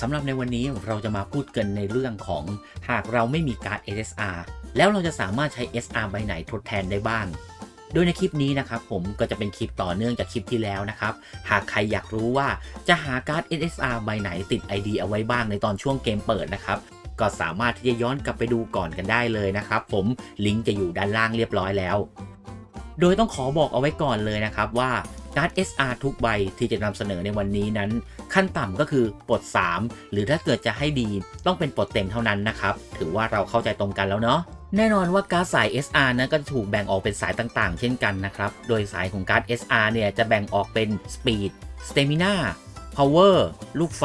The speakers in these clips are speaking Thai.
สำหรับในวันนี้เราจะมาพูดกันในเรื่องของหากเราไม่มีการ์ด SSR แล้วเราจะสามารถใช้ SR ใบไหนทดแทนได้บ้าง โดยในคลิปนี้นะครับผมก็จะเป็นคลิปต่อเนื่องจากคลิปที่แล้วนะครับ หากใครอยากรู้ว่าจะหาการ์ด SSR ใบไหนติด ID เอาไว้บ้างในตอนช่วงเกมเปิดนะครับก็สามารถที่จะย้อนกลับไปดูก่อนกันได้เลยนะครับผมลิงก์จะอยู่ด้านล่างเรียบร้อยแล้ว โดยต้องขอบอกเอาไว้ก่อนเลยนะครับว่า การ์ด SR ทุกใบที่จะนำเสนอในวันนี้นั้น ขั้นต่ำก็คือปลด 3 หรือถ้าเกิดจะให้ดีต้องเป็นปลดเต็มเท่านั้นนะครับ ถือว่าเราเข้าใจตรงกันแล้วเนาะแน่นอนว่าการ์ดสาย SR นั้นก็ถูกแบ่งออกเป็นสายต่างๆ เช่นกันนะครับ โดยสายของการ์ด SR เนี่ยจะแบ่งออกเป็น Speed Stamina Power ลูกไฟ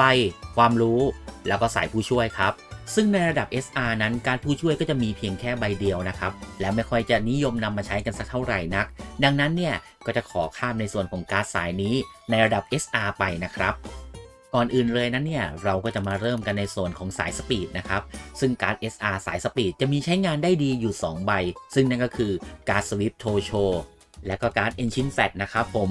ความรู้ แล้วก็สายผู้ช่วยครับ ซึ่งในระดับ SR นั้นการผู้ช่วยก็จะมีเพียงแค่ใบเดียวนะครับ และไม่ค่อยจะนิยมนำมาใช้กันสักเท่าไหร่นัก ดังนั้นเนี่ยก็จะขอข้ามในส่วนของการสายนี้ในระดับ SR ไปนะครับก่อนอื่นเลยนั้นเนี่ยเราก็จะมาเริ่มกันในส่วนของสายสปีดนะครับซึ่งการ์ด SR สายสปีดจะมีใช้งานได้ดีอยู่ 2 ใบ ซึ่งนั่นก็คือการ์ดสวิฟโทโชและก็การ์ด Engine Fat นะครับผม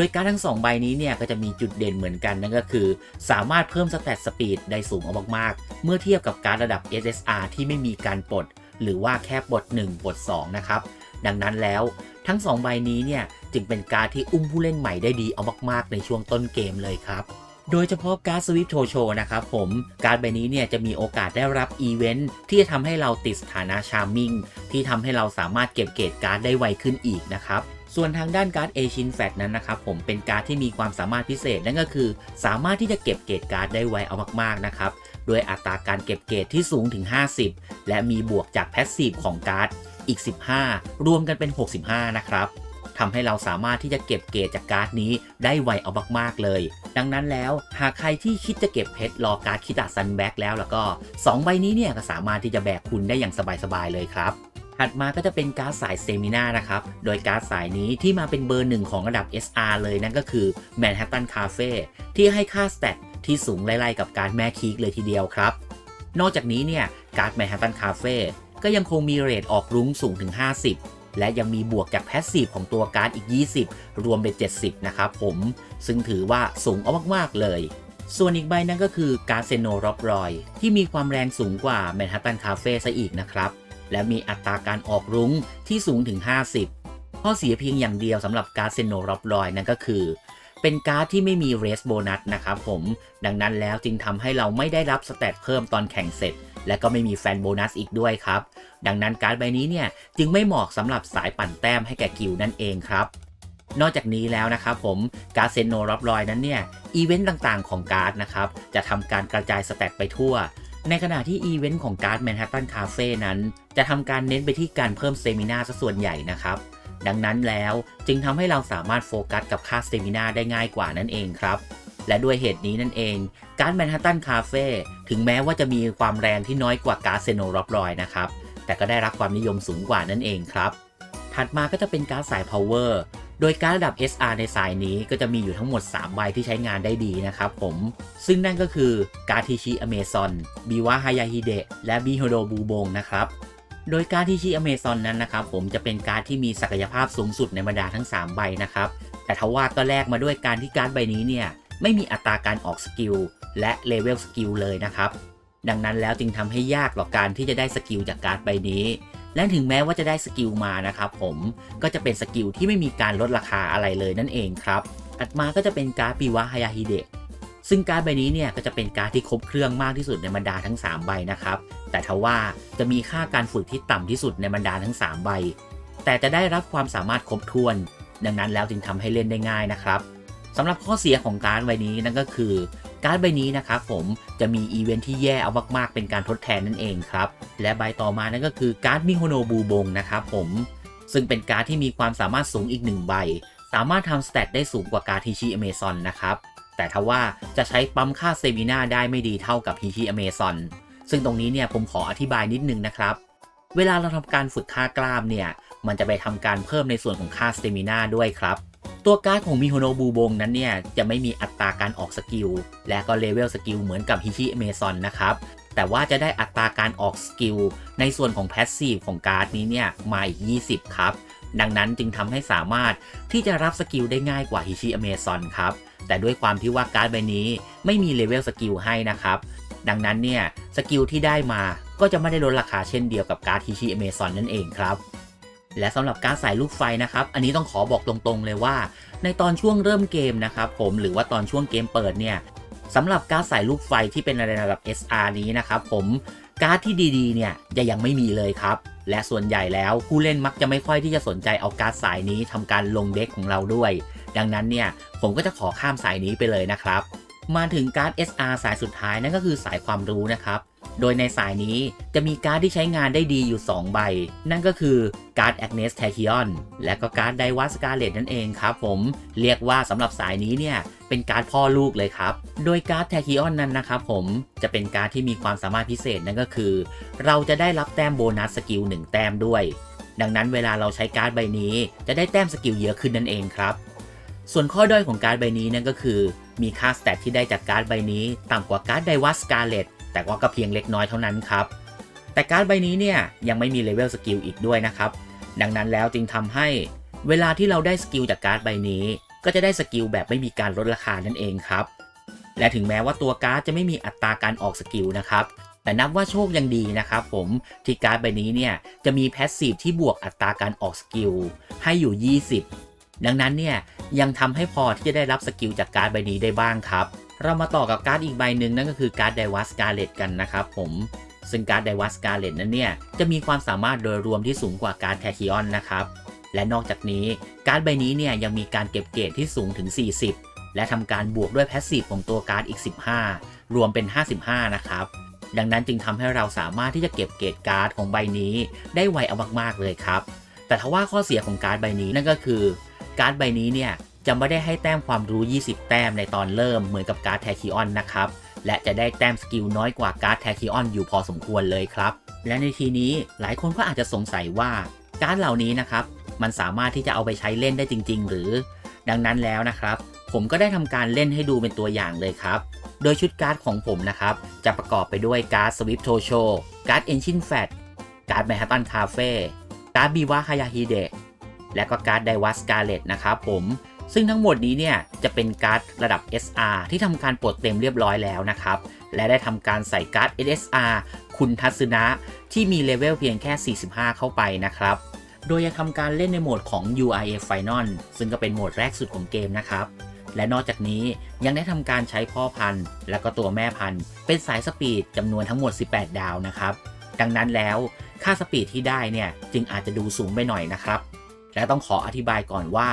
โดยการทั้ง 2 ใบนี้เนี่ยก็จะมีจุดเด่นเหมือนกันนั่นก็คือ สามารถเพิ่มสแตทสปีดได้สูงเอามากๆ เมื่อเทียบกับการระดับ SSR ที่ไม่มีการปลด หรือว่าแค่ปลด1ปลด2นะครับ ดังนั้นแล้วทั้ง 2 ใบนี้เนี่ยจึงเป็นการที่อุ้มผู้เล่นใหม่ได้ดีเอามากๆ ในช่วงต้นเกมเลยครับโดยเฉพาะการสวิฟโทโชนะครับผมการใบนี้เนี่ยจะมีโอกาสได้รับอีเวนท์ที่จะทำให้เราติดสถานะชาร์มิงที่ทำให้เราสามารถเก็บเกรดการ์ดได้ไวขึ้นอีกนะครับ ส่วนทางด้านการ์ดเอชินแฟตนั้นนะครับผมเป็นการ์ดที่มีความสามารถพิเศษนั่นก็คือ สามารถที่จะเก็บเกรดการ์ดได้ไวเอามากๆนะครับโดยอัตราการเก็บเกรดที่สูงถึง 50 และมีบวกจากแพสซีฟของการ์ดอีก 15 รวมกันเป็น 65 นะครับทำให้เราสามารถที่จะเก็บเกรดจากการ์ดนี้ได้ไวเอามากๆเลย ดังนั้นแล้วหากใครที่คิดจะเก็บเพชรรอการ์ดคิดาซันแบ็กแล้วแล้วก็ 2 ใบนี้เนี่ยก็สามารถที่จะแบกคุณได้อย่างสบายๆเลยครับ ถัดมาก็จะเป็นการ์ดสายเตมินานะครับ โดยการ์ดสายนี้ที่มาเป็นเบอร์หนึ่งของระดับ SR เลยนั่นก็คือ Manhattan Cafe ที่ให้ค่าสเตตที่สูงไล่ๆกับการ์ดแม่คีกเลยทีเดียวครับ นอกจากนี้เนี่ยการ์ด Manhattan Cafe ก็ยังคงมีเรทออกรุ้งสูงถึง 50 และยังมีบวกจากแพสซีฟของตัวการ์ดอีก 20 รวมเป็น 70 นะครับผม ซึ่งถือว่าสูงเอามากๆเลย ส่วนอีกใบนั่นก็คือการ์ดเซโนรอบรอย ที่มีความแรงสูงกว่า Manhattan Cafe ซะอีกนะครับ และมีอัตราการออกรุ้งที่สูงถึง 50 ข้อเสียเพียงอย่างเดียวสำหรับการเซโนรอบรอยนั่นก็คือ เป็นการ์ดที่ไม่มีเรสโบนัสนะครับผม ดังนั้นแล้วจึงทำให้เราไม่ได้รับสเตตเพิ่มตอนแข่งเสร็จ และก็ไม่มีแฟนโบนัสอีกด้วยครับ ดังนั้นการ์ดใบนี้เนี่ยจึงไม่เหมาะสำหรับสายปั่นแต้มให้แก่กิลนั่นเองครับนอกจากนี้แล้วนะครับผมการเซโนรับรอยนั้นเนี่ยอีเวนต์ต่างๆของการ์ดนะครับจะทำการกระจายสเตตไปทั่ว ในขณะที่อีเวนต์ของการ์ดแมนฮัตตันคาเฟ่นั้น จะทำการเน้นไปที่การเพิ่มเตมินาซะส่วนใหญ่นะครับ ดังนั้นแล้วจึงทำให้เราสามารถโฟกัสกับค่าเตมินาได้ง่ายกว่านั่นเองครับ และด้วยเหตุนี้นั่นเอง การ์ดแมนฮัตตันคาเฟ่ถึงแม้ว่าจะมีความแรงที่น้อยกว่าการ์ดเซโนรับรอยนะครับ แต่ก็ได้รับความนิยมสูงกว่านั่นเองครับ ถัดมาก็จะเป็นการ์ดสาย power โดยการระดับ SR ในสายนี้ก็จะมีอยู่ทั้งหมด 3 ใบที่ใช้งานได้ดีนะครับผม ซึ่งนั่นก็คือการทิชิอเมซอนบิวะฮายาฮิเดะและบิโฮโดบูบงนะครับ โดยการ์ทิชิอเมซอนนั้นนะครับผมจะเป็นการที่มีศักยภาพสูงสุดในบรรดาทั้ง 3 ใบนะครับ แต่ทว่าก็แลกมาด้วยการที่การใบนี้เนี่ยไม่มีอัตราการออกสกิลและเลเวลสกิลเลยนะครับ ดังนั้นแล้วจึงทำให้ยากต่อการที่จะได้สกิลจากการใบนี้ และถึงแม้ว่าจะได้สกิลมานะครับผมก็จะเป็นสกิลที่ไม่มีการลดราคาอะไรเลยนั่นเองครับถัดมาก็จะเป็นการ์ดปิวะฮายาฮิเดะซึ่งการ์ดใบนี้เนี่ยก็จะเป็นการ์ดที่ครบเครื่องมากที่สุดในบรรดาทั้ง 3 ใบนะครับ แต่ทว่าจะมีค่าการฝึกที่ต่ำที่สุดในบรรดาทั้ง 3 ใบ แต่จะได้รับความสามารถครบถ้วน ดังนั้นแล้วจึงทำให้เล่นได้ง่ายนะครับสำหรับข้อเสียของการ์ดใบนี้นั่นก็คือ การ์ดใบนี้นะครับผมจะมีอีเวนท์ที่แย่เอามากๆ เป็นการทดแทนนั่นเองครับ และใบต่อมานั่นก็คือการ์ดมิโฮโนบูบงนะครับผมซึ่งเป็นการ์ดที่มีความสามารถสูงอีกหนึ่งใบ สามารถทำสเตตได้สูงกว่าการ์ดฮิชิอเมซอนนะครับ แต่ทว่าจะใช้ปั๊มค่าเซมินาได้ไม่ดีเท่ากับฮิชิอเมซอนซึ่งตรงนี้เนี่ยผมขออธิบายนิดนึงนะครับ เวลาเราทำการฝึกค่ากล้ามเนี่ย มันจะไปทำการเพิ่มในส่วนของค่าสเตมินาด้วยครับตัวการ์ดของมิโฮโนบูบงนั้นเนี่ย จะไม่มีอัตราการออกสกิล และก็เลเวลสกิลเหมือนกับฮิชิเมซอนนะครับ แต่ว่าจะได้อัตราการออกสกิล ในส่วนของแพสซีฟของการ์ดนี้เนี่ยมาอีก 20 ครับ ดังนั้นจึงทำให้สามารถที่จะรับสกิลได้ง่ายกว่าฮิชิอเมซอนครับ แต่ด้วยความที่ว่าการ์ดใบนี้ไม่มีเลเวลสกิลให้นะครับ ดังนั้นเนี่ยสกิลที่ได้มาก็จะไม่ได้ลดราคาเช่นเดียวกับการ์ดทีชีอเมซอนนั่นเองครับ และสำหรับการใสายลูกไฟนะครับ อันนี้ต้องขอบอกตรงๆเลยว่า ในตอนช่วงเริ่มเกมนะครับผมหรือว่าตอนช่วงเกมเปิดเนี่ยสำหรับการใสายลูกไฟที่เป็นในระดับ SR นี้นะครับผมการ์ดที่ดีๆ เนี่ยจะยังไม่มีเลยครับ และส่วนใหญ่แล้วผู้เล่นมักจะไม่ค่อยที่จะสนใจเอาการ์ดสายนี้ทำการลงเด็กของเราด้วย ดังนั้นเนี่ยผมก็จะขอข้ามสายนี้ไปเลยนะครับ มาถึงการ์ด SR สายสุดท้ายนั่นก็คือสายความรู้นะครับ โดยในสายนี้จะมีการ์ดที่ใช้งานได้ดีอยู่ 2 ใบ นั่นก็คือการ์ดแอกเนสแทคิออนและก็การ์ดไดวัสกาเลตนั่นเองครับผมเรียกว่าสำหรับสายนี้เนี่ยเป็นการ์ดพ่อลูกเลยครับ โดยการ์ดแทคิออนนั้นนะครับผมจะเป็นการ์ดที่มีความสามารถพิเศษนั่นก็คือ เราจะได้รับแต้มโบนัสสกิล1แต้มด้วย ดังนั้นเวลาเราใช้การ์ดใบนี้ จะได้แต้มสกิลเยอะขึ้นนั่นเองครับ ส่วนข้อด้อยของการ์ดใบนี้นั่นก็คือ มีค่าสเตตที่ได้จากการ์ดใบนี้ ต่ำกว่าการ์ดไดวัสกาเลต แต่ว่าก็เพียงเล็กน้อยเท่านั้นครับ แต่การ์ดใบนี้เนี่ยยังไม่มีเลเวลสกิลอีกด้วยนะครับ ดังนั้นแล้วจึงทำให้เวลาที่เราได้สกิลจากการ์ดใบนี้ ก็จะได้สกิลแบบไม่มีการลดราคานั่นเองครับ และถึงแม้ว่าตัวการ์ดจะไม่มีอัตราการออกสกิลนะครับแต่นับว่าโชคยังดีนะครับผมที่การ์ดใบนี้เนี่ยจะมีแพสซีฟที่บวกอัตราการออกสกิลให้อยู่ 20 ดังนั้นเนี่ยยังทำให้พอที่จะได้รับสกิลจากการ์ดใบนี้ได้บ้างครับ เรามาต่อกับการ์ดอีกใบหนึ่งนั่นก็คือการ์ดไดวัสกาเลตกันนะครับผมซึ่งการ์ดไดวัสกาเลตนั้นเนี่ยจะมีความสามารถโดยรวมที่สูงกว่าการ์ดแทคิออนนะครับและนอกจากนี้การ์ดใบนี้เนี่ยยังมีการเก็บเกรดที่สูงถึง 40 และทำการบวกด้วยแพสซีฟของตัวการ์ดอีก 15 รวมเป็น 55 นะครับดังนั้นจึงทำให้เราสามารถที่จะเก็บเกรดการ์ดของใบนี้ ได้ไวเอามากๆเลยครับ แต่ทว่าข้อเสียของการ์ดใบนี้นั่นก็คือ การ์ดใบนี้เนี่ย จะไม่ได้ให้แต้มความรู้ 20 แต้มในตอนเริ่มเหมือนกับการ์ดแทคิออนนะครับ และจะได้แต้มสกิลน้อยกว่าการ์ดแทคิออนอยู่พอสมควรเลยครับ และในทีนี้หลายคนก็อาจจะสงสัยว่าการ์ดเหล่านี้นะครับ มันสามารถที่จะเอาไปใช้เล่นได้จริง ๆ หรือ ดังนั้นแล้วนะครับ ผมก็ได้ทำการเล่นให้ดูเป็นตัวอย่างเลยครับ โดยชุดการ์ดของผมนะครับ จะประกอบไปด้วยการ์ดสวิฟโทโชการ์ดเอนชินแฟตการ์ดแมฮ a ตันคาเฟ่การ์ดบีวาฮายาฮิเดะและก็การ์ดไดวัสกาเลตนะครับผม ซึ่งทั้งหมดนี้เนี่ยจะเป็นการ์ดระดับ SR ที่ทำการปลดเต็มเรียบร้อยแล้วนะครับ และได้ทำการใส่การ์ด SSR คุณทัศนะ ที่มีเลเวลเพียงแค่ 45 เข้าไปนะครับ โดยจะทำการเล่นในโหมดของ UIA Final ซึ่งก็เป็นโหมดแรกสุดของเกมนะครับ และนอกจากนี้ยังได้ทำการใช้พ่อพันธุ์ และก็ตัวแม่พันธุ์ เป็นสายสปีดจำนวนทั้งหมด 18 ดาวนะครับ ดังนั้นแล้วค่าสปีดที่ได้เนี่ยจึงอาจจะดูสูงไปหน่อยนะครับและต้องขออธิบายก่อนว่า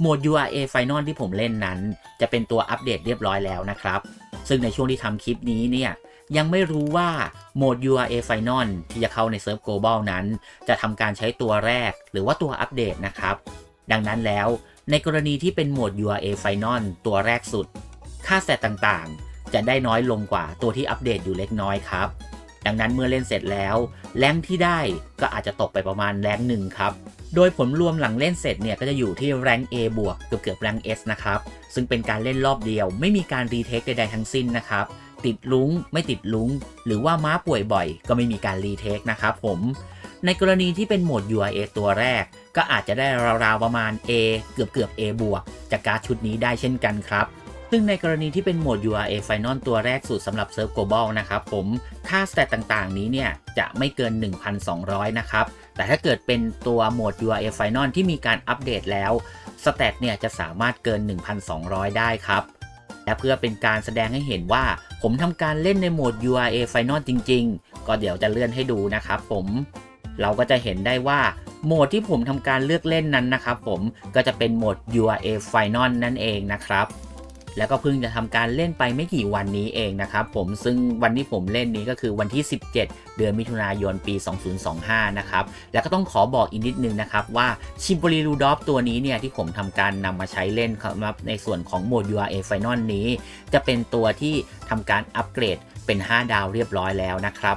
โหมด URA Final ที่ผมเล่นนั้น จะเป็นตัวอัปเดตเรียบร้อยแล้วนะครับ ซึ่งในช่วงที่ทำคลิปนี้เนี่ยยังไม่รู้ว่าโหมด URA Final ที่จะเข้าในเซิร์ฟ Global นั้น จะทำการใช้ตัวแรกหรือว่าตัวอัปเดตนะครับ ดังนั้นแล้วในกรณีที่เป็นโหมด URA Final ตัวแรกสุด ค่าแสตต่างๆ จะได้น้อยลงกว่าตัวที่อัปเดตอยู่เล็กน้อยครับ ดังนั้นเมื่อเล่นเสร็จแล้ว แรงที่ได้ก็อาจจะตกไปประมาณแรงหนึ่งครับ โดยผลรวมหลังเล่นเสร็จเนี่ยก็จะอยู่ที่แรง A บวกเกือบเกือบแรง S นะครับ ซึ่งเป็นการเล่นรอบเดียว ไม่มีการรีเทคใดๆทั้งสิ้นนะครับ ติดลุงไม่ติดลุงหรือว่าม้าป่วยบ่อย ก็ไม่มีการรีเทคนะครับผมในกรณีที่เป็นโหมด UIA ตัวแรก ก็อาจจะได้ราวๆประมาณ A เกือบเกือบ A บวกจากการ์ดชุดนี้ได้เช่นกันครับ ซึ่งในกรณีที่เป็นโหมด URA Final ตัวแรกสุดสำหรับเซิร์ฟ Global นะครับผม ค่าสเตตต่างๆ นี้เนี่ยจะไม่เกิน 1,200 นะครับ แต่ถ้าเกิดเป็นตัวโหมด URA Final ที่มีการอัปเดตแล้วสเตตเนี่ยจะสามารถเกิน 1,200 ได้ครับ และเพื่อเป็นการแสดงให้เห็นว่า ผมทำการเล่นในโหมด URA Final จริง ๆ ก็เดี๋ยวจะเลื่อนให้ดูนะครับผม เราก็จะเห็นได้ว่าโหมดที่ผมทำการเลือกเล่นนั้นนะครับผมก็จะเป็นโหมด URA Final นั่นเองนะครับ แล้วก็เพิ่งจะทำการเล่นไปไม่กี่วันนี้เองนะครับผมซึ่งวันที่ผมเล่นนี้ก็คือวันที่ 17 เดือนมิถุนายนปี 2025 นะครับ แล้วก็ต้องขอบอกอีกนิดนึงนะครับว่าชิมบรีรูดอฟตัวนี้เนี่ยที่ผมทำการนำมาใช้เล่นครับในส่วนของโหมด URA Final นี้ จะเป็นตัวที่ทำการอัปเกรดเป็น 5 ดาวเรียบร้อยแล้วนะครับ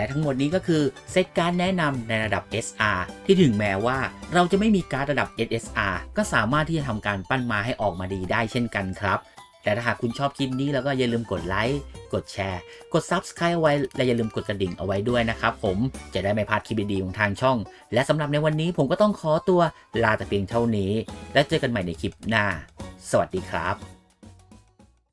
และทั้งหมดนี้ก็คือเซตการแนะนำในระดับ SR ที่ถึงแม้ว่าเราจะไม่มีการระดับ SSR ก็สามารถที่จะทำการปั้นมาให้ออกมาดีได้เช่นกันครับ แต่ถ้าหากคุณชอบคลิปนี้แล้วก็อย่าลืมกดไลค์กดแชร์ กด Subscribe ไว้ และอย่าลืมกดกระดิ่งเอาไว้ด้วยนะครับผมจะได้ไม่พลาดคลิปดีๆของทางช่อง และสำหรับในวันนี้ผมก็ต้องขอตัวลาแต่เพียงเท่านี้ และเจอกันใหม่ในคลิปหน้า สวัสดีครับ